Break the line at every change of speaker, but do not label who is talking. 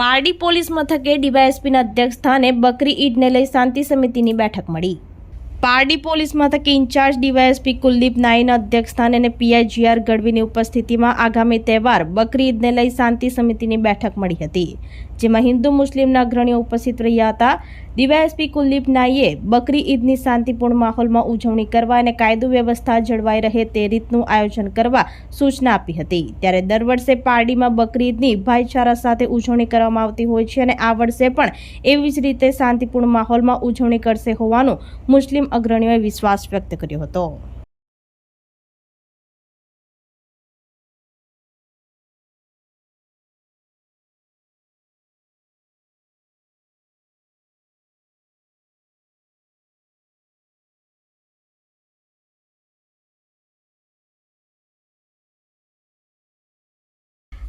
Pardi police મથકે ડીવાયએસપીના અધ્યક્ષ સ્થાને બકરી ઈદને લઈ શાંતિ સમિતિની બેઠક મળી. પારડી પોલીસ મથકે ઇન્ચાર્જ ડીવાયએસપી કુલદીપ નાઈના અધ્યક્ષ સ્થાને અને પીઆઈ ગઢવીની ઉપસ્થિતિમાં આગામી તહેવાર બકરી ઈદને લઈ શાંતિ સમિતિની બેઠક મળી હતી, જેમાં હિન્દુ મુસ્લિમના અગ્રણીઓ ઉપસ્થિત રહ્યા હતા. ડીવાયએસપી કુલદીપ નાઈએ બકરી ઈદની શાંતિપૂર્ણ માહોલમાં ઉજવણી કરવા અને કાયદો વ્યવસ્થા જળવાઈ રહે તે રીતનું આયોજન કરવા સૂચના આપી હતી. ત્યારે દર વર્ષે પારડીમાં બકરી ઈદની ભાઈચારા સાથે ઉજવણી કરવામાં આવતી હોય છે અને આ વર્ષે પણ એવી જ રીતે શાંતિપૂર્ણ માહોલમાં ઉજવણી કરશે હોવાનું મુસ્લિમ અગ્રણીઓએ વિશ્વાસ વ્યક્ત કર્યો હતો.